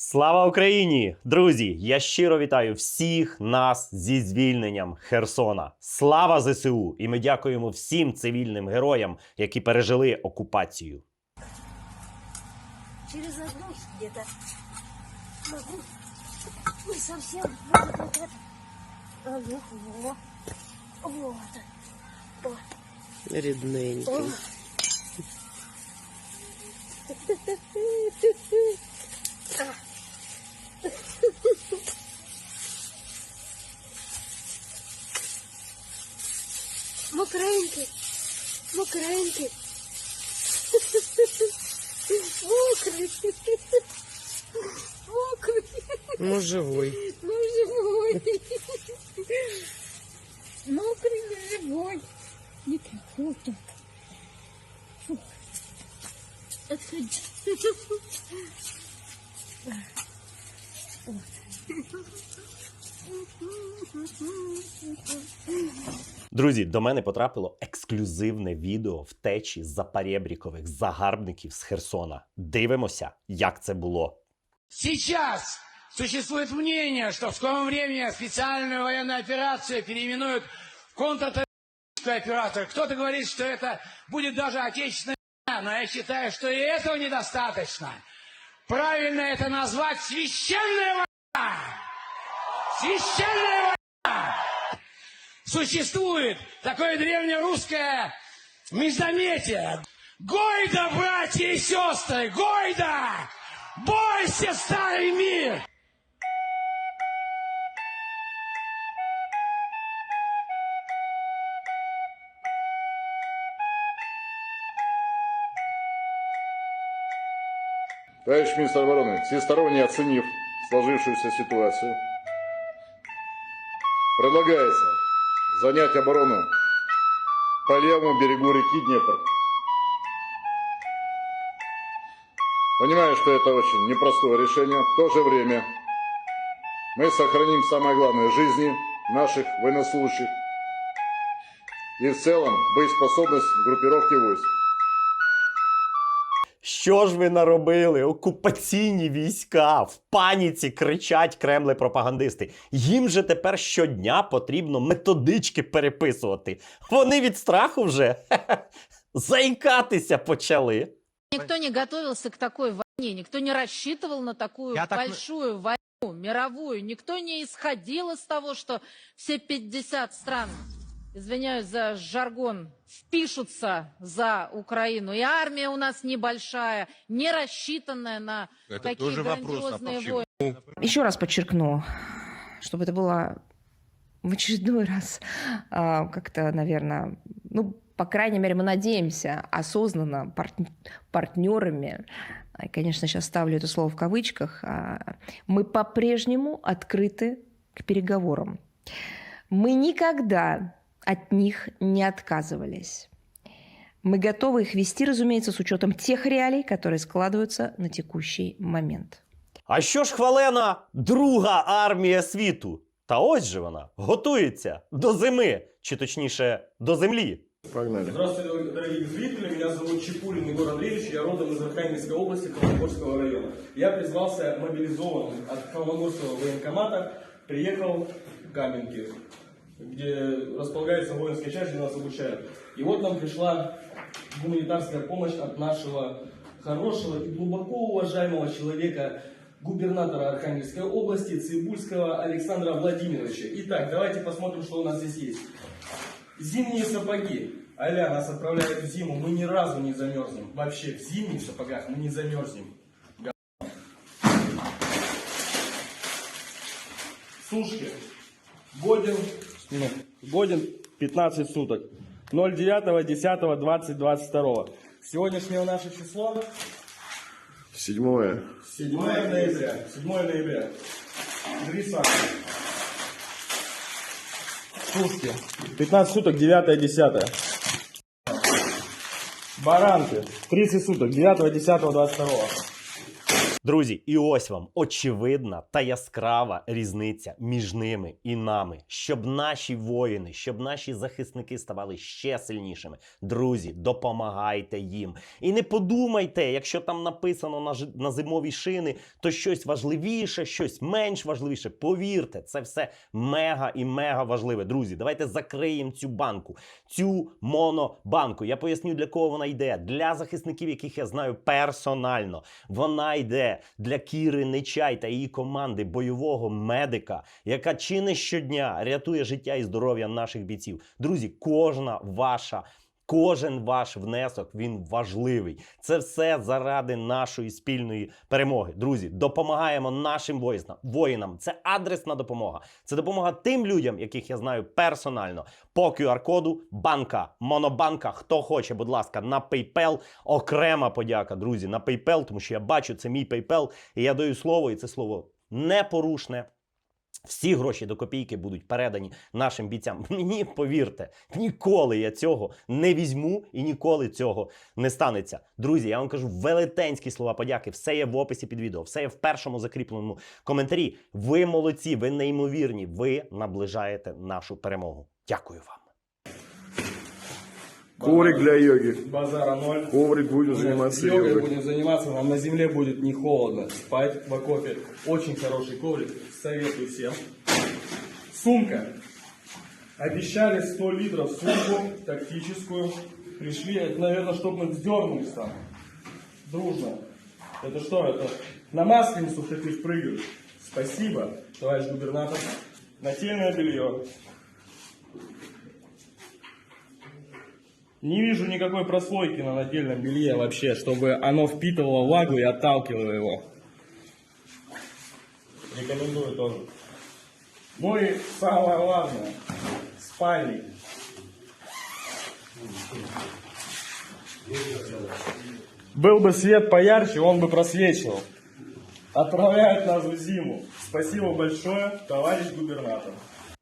Слава Україні! Друзі! Я щиро вітаю всіх нас зі звільненням Херсона. Слава ЗСУ! І ми дякуємо всім цивільним героям, які пережили окупацію. Через одну где-то могу не совсем вот это вот это. А, ну, во. Вот. Рідненький. Мокренький. Мокрый. Мокрый. Ну, живой. Ну, живой. Мокрый, но живой. Не какой-то. Отходи. Друзі, до мене потрапило ексклюзивне відео втечі запарєбрікових загарбників з Херсона. Дивимося, як це було. Сейчас существует мнение, что в скором времени специальную военную операцию переименуют в контртеррористическую операцию. Кто-то говорит, что это будет даже отечественная война, но я считаю, что и этого недостаточно. Правильно это назвать священная война! Священная война! Существует такое древнерусское междометие. Гойда, братья и сестры, Гойда! Бойся, старый мир! Товарищ министр обороны, всесторонне оценив сложившуюся ситуацию, предлагается занять оборону по левому берегу реки Днепр. Понимаю, что это очень непростое решение. В то же время мы сохраним самое главное – жизни наших военнослужащих и в целом боеспособность группировки войск. Що ж ви наробили? Окупаційні війська в паніці кричать кремли пропагандисти. Їм же тепер щодня потрібно методички переписувати. Вони від страху вже заїкатися почали. Никто не готовился к такой войне, никто не рассчитывал на такую Я так- большую войну, мировую. Никто не исходил из того, что все 50 стран, извиняюсь за жаргон, впишутся за Украину. И армия у нас небольшая, не рассчитанная на Это такие тоже вопрос, а грандиозные войны. Еще раз подчеркну, чтобы это было в очередной раз а, как-то, наверное, ну, по крайней мере, мы надеемся, осознанно парт- партнерами, а, и, конечно, сейчас ставлю это слово в кавычках, а, мы по-прежнему открыты к переговорам. Мы никогда от них не отказывались. Мы готовы их вести, разумеется, с учетом тех реалий, которые складываются на текущий момент. А що ж хвалена друга армія світу? Та ось же вона готується до зими, чи точніше до землі. Погнали. Здравствуйте, дорогие зрители. Меня зовут Чепурин Егор Андреевич. Я родом из Архангельской области, Колмогорского района. Я призвался мобилизованным от Колмогорского военкомата. Приехал в Каменки, Где располагается воинская часть, где нас обучают. И вот нам пришла гуманитарская помощь от нашего хорошего и глубоко уважаемого человека, губернатора Архангельской области Цибульского Александра Владимировича. Итак, давайте посмотрим, что у нас здесь есть. Зимние сапоги. Аля нас отправляет в зиму, мы ни разу не замерзнем. Вообще, в зимних сапогах мы не замерзнем. Сушки. Ну, годен 15 суток. 09.10.2022. Сегодняшнее наше число Седьмое. 7 ноября. 7 ноября. Адреса. Сушки. 15 суток, 9 10 Баранки. 30 суток, 9 10 22 Друзі, і ось вам очевидна та яскрава різниця між ними і нами, щоб наші воїни, щоб наші захисники ставали ще сильнішими. Друзі, допомагайте їм. І не подумайте, якщо там написано на, ж- на зимові шини, то щось важливіше, щось менш важливіше. Повірте, це все мега і мега важливе. Друзі, давайте закриємо цю банку, цю монобанку. Я поясню, для кого вона йде. Для захисників, яких я знаю персонально. Вона йде для Кіри Нечай та її команди бойового медика, яка чи не щодня рятує життя і здоров'я наших бійців. Друзі, кожна ваша. Кожен ваш внесок він важливий. Це все заради нашої спільної перемоги. Друзі, допомагаємо нашим воїнам. Воїнам це адресна допомога. Це допомога тим людям, яких я знаю персонально. По QR-коду банка, монобанка. Хто хоче, будь ласка, на PayPal. Окрема подяка, друзі, на PayPal, тому що я бачу, це мій PayPal, і я даю слово, і це слово непорушне. Всі гроші до копійки будуть передані нашим бійцям. Мені повірте, ніколи я цього не візьму і ніколи цього не станеться. Друзі, я вам кажу велетенські слова подяки. Все є в описі під відео, все є в першому закріпленому коментарі. Ви молодці, ви неймовірні. Ви наближаєте нашу перемогу. Дякую вам. Коврик для йоги. Базара ноль. Коврик будет заниматься Йогой йогой. будем заниматься, вам на земле будет не холодно. Спать в окопе. Очень хороший коврик, советую всем. Сумка. Обещали 100 литров сумку тактическую. Пришли, наверное, чтобы мы вздернулись там. Дружно. Это что, это на Масленицу ты прыгаешь? Спасибо, товарищ губернатор. Нательное белье. Не вижу никакой прослойки на нательном белье вообще, чтобы оно впитывало влагу и отталкивало его. Рекомендую тоже. Ну и самое главное, спальник. Был бы свет поярче, он бы просвечивал. Отправляют нас в зиму. Спасибо большое, товарищ губернатор.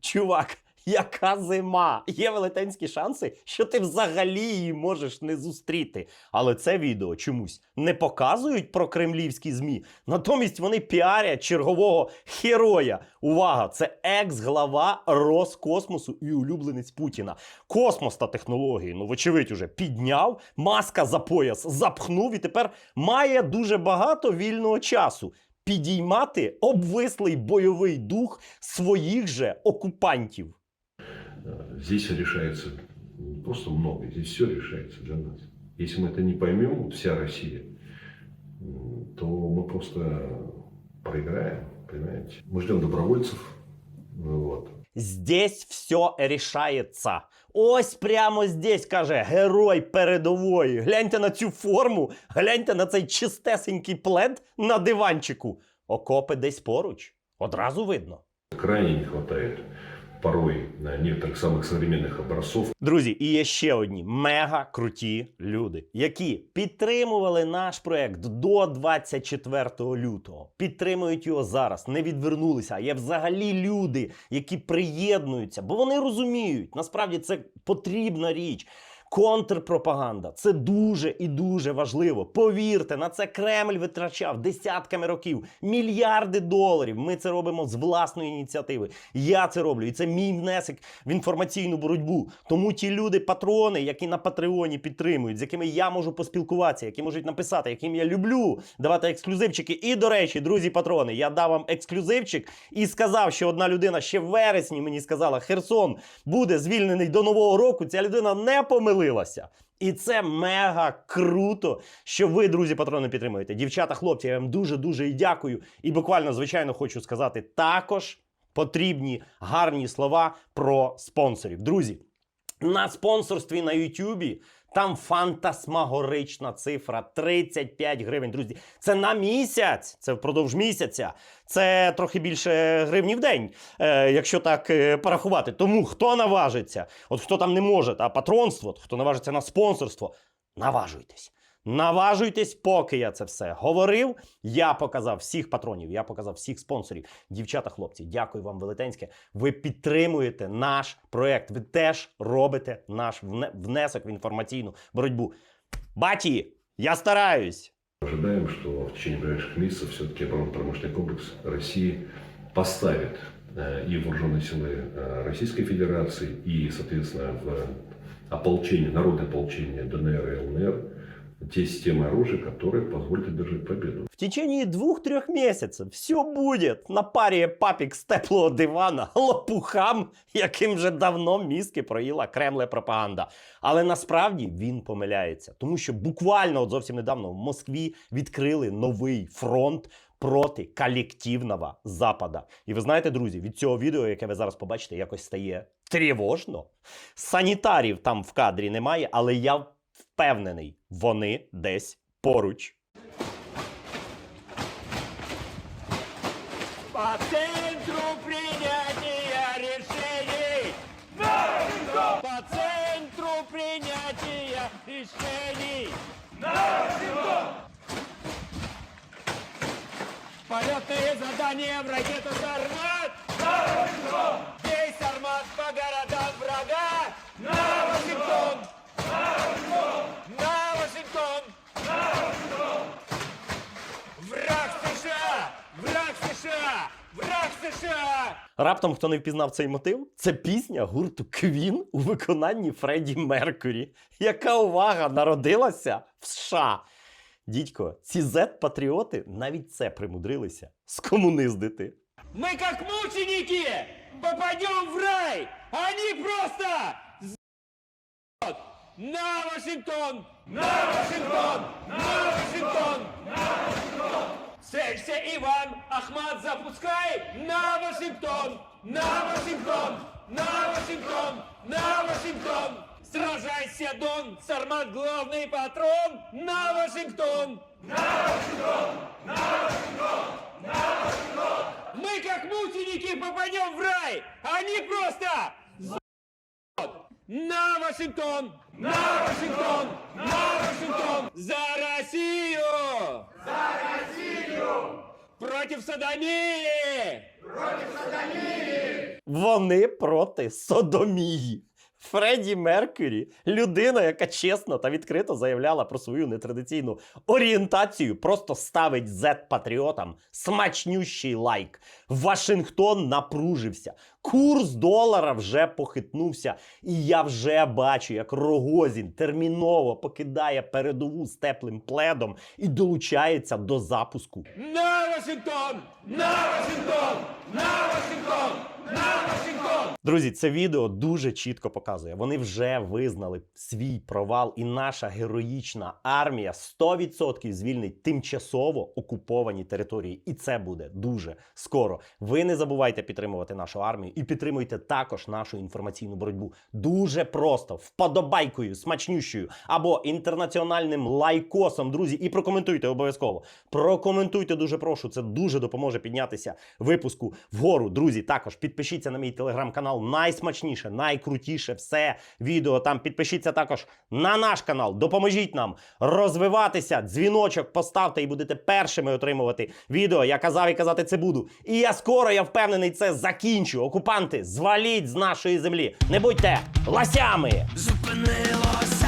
Чувак, яка зима! Є велетенські шанси, що ти взагалі її можеш не зустріти. Але це відео чомусь не показують про кремлівські змі. Натомість вони піарять чергового героя. Увага! Це екс-глава Роскосмосу і улюбленець Путіна. Космос та технології, ну вочевидь, уже підняв, маска за пояс запхнув і тепер має дуже багато вільного часу. Підіймати обвислий бойовий дух своїх же окупантів. Здесь решается не просто много, здесь все решается для нас. Если мы это не поймем, вот вся Россия, м, то мы просто проиграем, понимаете? Мы ждем добровольцев, вот. Здесь все рішається. Ось прямо здесь, каже герой передової. Гляньте на цю форму, гляньте на цей чистесенький плед на диванчику. Окопи десь поруч. Одразу видно. Крайне не хватает порой на некоторых самых современных образцов Друзі, і є ще одні мега круті люди, які підтримували наш проект до 24 лютого. Підтримують його зараз, не відвернулися. А є взагалі люди, які приєднуються, бо вони розуміють, насправді це потрібна річ. Контрпропаганда це дуже і дуже важливо. Повірте, на це Кремль витрачав десятками років мільярди доларів. Ми це робимо з власної ініціативи. Я це роблю, і це мій внесок в інформаційну боротьбу. Тому ті люди, патрони, які на Патреоні підтримують, з якими я можу поспілкуватися, які можуть написати, яким я люблю давати ексклюзивчики. І до речі, друзі, патрони, я дав вам ексклюзивчик і сказав, що одна людина ще в вересні мені сказала: Херсон буде звільнений до нового року. Ця людина не помилилася. І це мега круто, що ви, друзі, патрони підтримуєте. Дівчата, хлопці, я вам дуже дуже і дякую. І буквально, звичайно, хочу сказати також потрібні гарні слова про спонсорів. Друзі, на спонсорстві на Ютубі там фантасмагорична цифра 35 гривень. Друзі, це на місяць, це впродовж місяця. Це трохи більше гривні в день, е, якщо так е, порахувати. Тому хто наважиться, от хто там не може, а патронство, хто наважиться на спонсорство, наважуйтесь. Наважуйтесь, поки я це все говорив. Я показав всіх патронів, я показав всіх спонсорів. Дівчата, хлопці, дякую вам велетенське. Ви підтримуєте наш проект. Ви теж робите наш вне- внесок в інформаційну боротьбу. Баті, я стараюсь. Ожидаем, что в течение ближайших месяцев все-таки оборонно-промышленный комплекс России поставит э, и вооруженные силы э, Российской Федерации, и, соответственно, в ополчение, народное ополчение ДНР и ЛНР те системы оружия, которые позволят одержать победу. В течение двух-трех месяців все буде на парі папік з теплого дивана лопухам, яким вже давно мізки проїла кремле пропаганда. Але насправді він помиляється, тому що буквально от зовсім недавно в Москві відкрили новий фронт. Проти колективного запада. І ви знаєте, друзі, від цього відео, яке ви зараз побачите, якось стає тривожно. Санітарів там в кадрі немає, але я впевнений, вони десь поруч. По центру принятия решений! По центру принятия решений! Полетные задания в ракету «Сармат»! Бей «Сармат» по городам врага! На Вашингтон! На Вашингтон! Враг США! Враг США! Враг США! Раптом хто не впізнав цей мотив, це пісня гурту Queen у виконанні Фредді Меркурі, яка увага народилася в США. Дідько, ці Z-патріоти навіть це примудрилися скомуниздити. Мы как мученики попадем в рай! Они просто з***т! на Вашингтон! На Вашингтон! На Вашингтон! На Вашингтон! Целься, Иван! Ахмат, запускай! На Вашингтон! На Вашингтон! На Вашингтон! На Вашингтон! Сражайся, Дон! Сармат главный патрон! На Вашингтон! Мы как мученики попадем в рай! Они просто на Вашингтон! На Вашингтон! На Вашингтон! За Против садомії! Вони проти содомії. Фредді Меркюрі людина, яка чесно та відкрито заявляла про свою нетрадиційну орієнтацію, просто ставить Z-патріотам смачнющий лайк. Вашингтон напружився. Курс долара вже похитнувся. І я вже бачу, як Рогозін терміново покидає передову з теплим пледом і долучається до запуску На Вашингтон! На Вашингтон! На Вашингтон! Друзі, це відео дуже чітко показує. Вони вже визнали свій провал, і наша героїчна армія 100% звільнить тимчасово окуповані території. І це буде дуже скоро. Ви не забувайте підтримувати нашу армію і підтримуйте також нашу інформаційну боротьбу. Дуже просто вподобайкою, смачнющою або інтернаціональним лайкосом, друзі. І прокоментуйте обов'язково. Прокоментуйте дуже прошу. Це дуже допоможе піднятися випуску вгору. Друзі, також підпишіться на мій телеграм-канал. Найсмачніше, найкрутіше все відео. Там підпишіться також на наш канал. Допоможіть нам розвиватися. Дзвіночок поставте і будете першими отримувати відео. Я казав і казати це буду. І я скоро, я впевнений, це закінчу. Окупанти, зваліть з нашої землі. Не будьте ласями! Зупинилося